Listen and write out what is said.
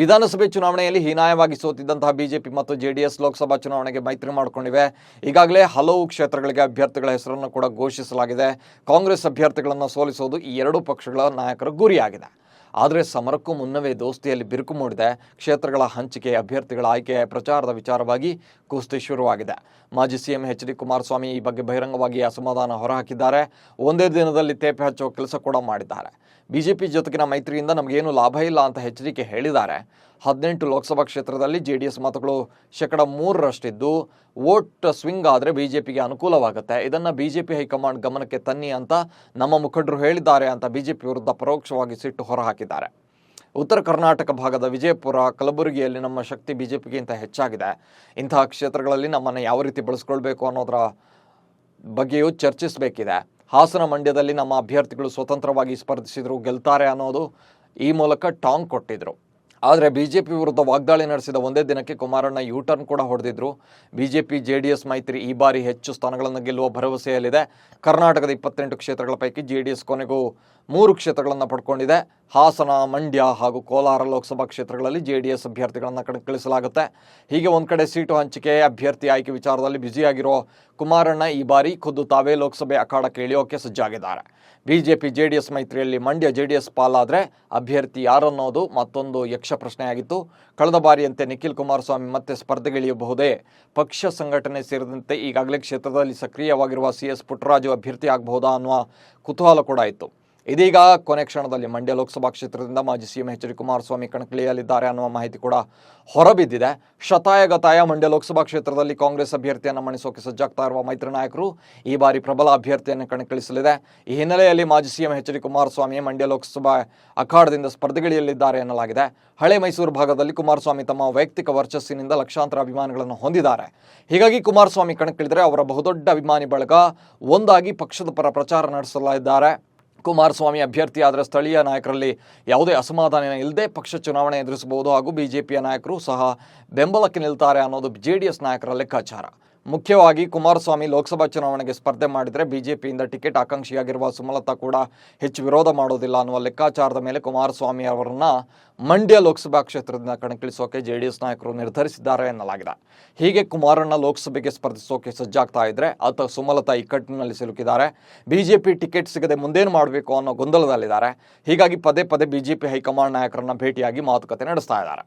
ವಿಧಾನಸಭೆ ಚುನಾವಣೆಯಲ್ಲಿ ಹೀನಾಯವಾಗಿ ಸೋತಿದ್ದಂತಹ ಬಿಜೆಪಿ ಮತ್ತು ಜೆಡಿಎಸ್ ಲೋಕಸಭಾ ಚುನಾವಣೆಗೆ ಮೈತ್ರಿ ಮಾಡಿಕೊಂಡಿವೆ. ಈಗಾಗಲೇ ಹಲವು ಕ್ಷೇತ್ರಗಳಿಗೆ ಅಭ್ಯರ್ಥಿಗಳ ಹೆಸರನ್ನು ಕೂಡ ಘೋಷಿಸಲಾಗಿದೆ. ಕಾಂಗ್ರೆಸ್ ಅಭ್ಯರ್ಥಿಗಳನ್ನು ಸೋಲಿಸುವುದು ಈ ಎರಡೂ ಪಕ್ಷಗಳ ನಾಯಕರ ಗುರಿಯಾಗಿದೆ. ಆದರೆ ಸಮರಕ್ಕೂ ಮುನ್ನವೇ ದೋಸ್ತಿಯಲ್ಲಿ ಬಿರುಕು ಮೂಡಿದೆ. ಕ್ಷೇತ್ರಗಳ ಹಂಚಿಕೆ, ಅಭ್ಯರ್ಥಿಗಳ ಆಯ್ಕೆ ಪ್ರಚಾರದ ವಿಚಾರವಾಗಿ ಕುಸ್ತಿ ಶುರುವಾಗಿದೆ. ಮಾಜಿ ಸಿಎಂ ಎಚ್ ಡಿ ಕುಮಾರಸ್ವಾಮಿ ಈ ಬಗ್ಗೆ ಬಹಿರಂಗವಾಗಿ ಅಸಮಾಧಾನ ಹೊರಹಾಕಿದ್ದಾರೆ. ಒಂದೇ ದಿನದಲ್ಲಿ ತೇಪೆ ಹಚ್ಚುವ ಕೆಲಸ ಕೂಡ ಮಾಡಿದ್ದಾರೆ. ಬಿಜೆಪಿ ಜೊತೆಗಿನ ಮೈತ್ರಿಯಿಂದ ನಮಗೇನು ಲಾಭ ಇಲ್ಲ ಅಂತ ಎಚ್ಚರಿಕೆ ಹೇಳಿದ್ದಾರೆ. ಹದಿನೆಂಟು ಲೋಕಸಭಾ ಕ್ಷೇತ್ರದಲ್ಲಿ ಜೆ ಡಿ ಎಸ್ ಮತಗಳು ಶೇಕಡ ಮೂರರಷ್ಟಿದ್ದು, ವೋಟ್ ಸ್ವಿಂಗ್ ಆದರೆ ಬಿ ಜೆ ಪಿಗೆ ಅನುಕೂಲವಾಗುತ್ತೆ. ಇದನ್ನು ಬಿ ಜೆ ಪಿ ಹೈಕಮಾಂಡ್ ಗಮನಕ್ಕೆ ತನ್ನಿ ಅಂತ ನಮ್ಮ ಮುಖಂಡರು ಹೇಳಿದ್ದಾರೆ ಅಂತ ಬಿ ಜೆ ಪಿ ವಿರುದ್ಧ ಪರೋಕ್ಷವಾಗಿ ಸಿಟ್ಟು ಹೊರಹಾಕಿದ್ದಾರೆ. ಉತ್ತರ ಕರ್ನಾಟಕ ಭಾಗದ ವಿಜಯಪುರ, ಕಲಬುರಗಿಯಲ್ಲಿ ನಮ್ಮ ಶಕ್ತಿ ಬಿ ಜೆ ಪಿಗಿಂತ ಹೆಚ್ಚಾಗಿದೆ. ಇಂತಹ ಕ್ಷೇತ್ರಗಳಲ್ಲಿ ನಮ್ಮನ್ನು ಯಾವ ರೀತಿ ಬಳಸ್ಕೊಳ್ಬೇಕು ಅನ್ನೋದರ ಬಗ್ಗೆಯೂ ಚರ್ಚಿಸಬೇಕಿದೆ. ಹಾಸನ ಮಂಡ್ಯದಲ್ಲಿ ನಮ್ಮ ಅಭ್ಯರ್ಥಿಗಳು ಸ್ವತಂತ್ರವಾಗಿ ಸ್ಪರ್ಧಿಸಿದ್ರು, ಗೆಲ್ತಾರೆ ಅನ್ನೋದು ಈ ಮೂಲಕ ಟಾಂಗ್ ಕೊಟ್ಟಿದ್ರು. ಆದರೆ ಬಿ ಜೆ ಪಿ ವಿರುದ್ಧ ವಾಗ್ದಾಳಿ ನಡೆಸಿದ ಒಂದೇ ದಿನಕ್ಕೆ ಕುಮಾರಣ್ಣ ಯೂ ಟರ್ನ್ ಕೂಡ ಹೊಡೆದಿದ್ರು. B J P J D S, ಮೈತ್ರಿ ಈ ಬಾರಿ ಹೆಚ್ಚು ಸ್ಥಾನಗಳನ್ನು ಗೆಲ್ಲುವ ಭರವಸೆಯಲ್ಲಿದೆ. ಕರ್ನಾಟಕದ ಇಪ್ಪತ್ತೆಂಟು ಕ್ಷೇತ್ರಗಳ ಪೈಕಿ ಜೆ ಡಿ ಎಸ್ ಕೊನೆಗೂ ಮೂರು ಕ್ಷೇತ್ರಗಳನ್ನು ಪಡ್ಕೊಂಡಿದೆ. ಹಾಸನ, ಮಂಡ್ಯ ಹಾಗೂ ಕೋಲಾರ ಲೋಕಸಭಾ ಕ್ಷೇತ್ರಗಳಲ್ಲಿ ಜೆ ಡಿ ಎಸ್ ಅಭ್ಯರ್ಥಿಗಳನ್ನು ಕಣಕ್ಕಿಳಿಸಲಾಗುತ್ತೆ ಹೀಗೆ ಒಂದು ಕಡೆ ಸೀಟು ಹಂಚಿಕೆ, ಅಭ್ಯರ್ಥಿ ಆಯ್ಕೆ ವಿಚಾರದಲ್ಲಿ ಬ್ಯುಸಿಯಾಗಿರೋ ಕುಮಾರಣ್ಣ ಈ ಬಾರಿ ಖುದ್ದು ತಾವೇ ಲೋಕಸಭೆ ಅಖಾಡಕ್ಕೆ ಇಳಿಯೋಕೆ ಸಜ್ಜಾಗಿದ್ದಾರೆ. ಬಿಜೆಪಿ ಜೆ ಡಿ ಎಸ್ ಮೈತ್ರಿಯಲ್ಲಿ ಮಂಡ್ಯ ಜೆ ಡಿ ಎಸ್ ಪಾಲಾದರೆ ಅಭ್ಯರ್ಥಿ ಯಾರನ್ನೋದು ಮತ್ತೊಂದು ಯಕ್ಷ ಪ್ರಶ್ನೆಯಾಗಿತ್ತು. ಕಳೆದ ಬಾರಿಯಂತೆ ನಿಖಿಲ್ ಕುಮಾರಸ್ವಾಮಿ ಮತ್ತೆ ಸ್ಪರ್ಧೆಗಿಳಿಯಬಹುದೇ? ಪಕ್ಷ ಸಂಘಟನೆ ಸೇರಿದಂತೆ ಈಗಾಗಲೇ ಕ್ಷೇತ್ರದಲ್ಲಿ ಸಕ್ರಿಯವಾಗಿರುವ ಸಿ ಎಸ್ ಪುಟ್ಟರಾಜು ಅಭ್ಯರ್ಥಿ ಆಗಬಹುದಾ ಅನ್ನುವ ಕುತೂಹಲ ಕೂಡ ಇತ್ತು. ಇದೀಗ ಕೊನೆ ಕ್ಷಣದಲ್ಲಿ ಮಂಡ್ಯ ಲೋಕಸಭಾ ಕ್ಷೇತ್ರದಿಂದ ಮಾಜಿ ಸಿಎಂ ಎಚ್ ಡಿ ಕುಮಾರಸ್ವಾಮಿ ಕಣಕ್ಕಿಳಿಯಲಿದ್ದಾರೆ ಅನ್ನುವ ಮಾಹಿತಿ ಕೂಡ ಹೊರಬಿದ್ದಿದೆ. ಶತಾಯಗತಾಯ ಮಂಡ್ಯ ಲೋಕಸಭಾ ಕ್ಷೇತ್ರದಲ್ಲಿ ಕಾಂಗ್ರೆಸ್ ಅಭ್ಯರ್ಥಿಯನ್ನು ಮಣಿಸೋಕೆ ಸಜ್ಜಾಗ್ತಾ ಇರುವ ಮೈತ್ರಿ ನಾಯಕರು ಈ ಬಾರಿ ಪ್ರಬಲ ಅಭ್ಯರ್ಥಿಯನ್ನು ಕಣಕ್ಕಿಳಿಸಲಿದೆ. ಈ ಹಿನ್ನೆಲೆಯಲ್ಲಿ ಮಾಜಿ CM H D Kumaraswamy Mandya Lok Sabha ಅಖಾಡದಿಂದ ಸ್ಪರ್ಧೆಗಿಳಿಯಲಿದ್ದಾರೆ ಎನ್ನಲಾಗಿದೆ. ಹಳೆ ಮೈಸೂರು ಭಾಗದಲ್ಲಿ ಕುಮಾರಸ್ವಾಮಿ ತಮ್ಮ ವೈಯಕ್ತಿಕ ವರ್ಚಸ್ಸಿನಿಂದ ಲಕ್ಷಾಂತರ ಅಭಿಮಾನಿಗಳನ್ನು ಹೊಂದಿದ್ದಾರೆ. ಹೀಗಾಗಿ ಕುಮಾರಸ್ವಾಮಿ ಕಣಕ್ಕಿಳಿದರೆ ಅವರ ಬಹುದೊಡ್ಡ ಅಭಿಮಾನಿ ಬಳಗ ಒಂದಾಗಿ ಪಕ್ಷದ ಪರ ಪ್ರಚಾರ ನಡೆಸಲಿದ್ದಾರೆ ಕುಮಾರಸ್ವಾಮಿ ಅಭ್ಯರ್ಥಿ ಆದರೆ ಸ್ಥಳೀಯ ನಾಯಕರಲ್ಲಿ ಯಾವುದೇ ಅಸಮಾಧಾನ ಇಲ್ಲದೆ ಪಕ್ಷ ಚುನಾವಣೆ ಎದುರಿಸಬಹುದು ಹಾಗೂ ಬಿಜೆಪಿಯ ನಾಯಕರು ಸಹ ಬೆಂಬಲಕ್ಕೆ ನಿಲ್ತಾರೆ ಅನ್ನೋದು ಜೆ ನಾಯಕರ ಲೆಕ್ಕಾಚಾರ. ಮುಖ್ಯವಾಗಿ ಕುಮಾರಸ್ವಾಮಿ ಲೋಕಸಭಾ ಚುನಾವಣೆಗೆ ಸ್ಪರ್ಧೆ ಮಾಡಿದರೆ ಬಿಜೆಪಿಯಿಂದ ಟಿಕೆಟ್ ಆಕಾಂಕ್ಷಿಯಾಗಿರುವ ಸುಮಲತಾ ಕೂಡ ಹೆಚ್ಚು ವಿರೋಧ ಮಾಡೋದಿಲ್ಲ ಅನ್ನುವ ಲೆಕ್ಕಾಚಾರದ ಮೇಲೆ ಕುಮಾರಸ್ವಾಮಿ ಅವರನ್ನ ಮಂಡ್ಯ ಲೋಕಸಭಾ ಕ್ಷೇತ್ರದಿಂದ ಕಣಕ್ಕಿಳಿಸೋಕೆ ಜೆ ಡಿ ಎಸ್ ನಾಯಕರು ನಿರ್ಧರಿಸಿದ್ದಾರೆ ಎನ್ನಲಾಗಿದೆ. ಹೀಗೆ ಕುಮಾರಣ್ಣ ಲೋಕಸಭೆಗೆ ಸ್ಪರ್ಧಿಸೋಕೆ ಸಜ್ಜಾಗ್ತಾ ಇದ್ರೆ ಆತ ಸುಮಲತಾ ಇಕ್ಕಟ್ಟಿನಲ್ಲಿ ಸಿಲುಕಿದ್ದಾರೆ. ಬಿಜೆಪಿ ಟಿಕೆಟ್ ಸಿಗದೆ ಮುಂದೇನು ಮಾಡಬೇಕು ಅನ್ನೋ ಗೊಂದಲದಲ್ಲಿದ್ದಾರೆ. ಹೀಗಾಗಿ ಪದೇ ಪದೇ ಬಿಜೆಪಿ ಹೈಕಮಾಂಡ್ ನಾಯಕರನ್ನ ಭೇಟಿಯಾಗಿ ಮಾತುಕತೆ ನಡೆಸ್ತಾ ಇದ್ದಾರೆ.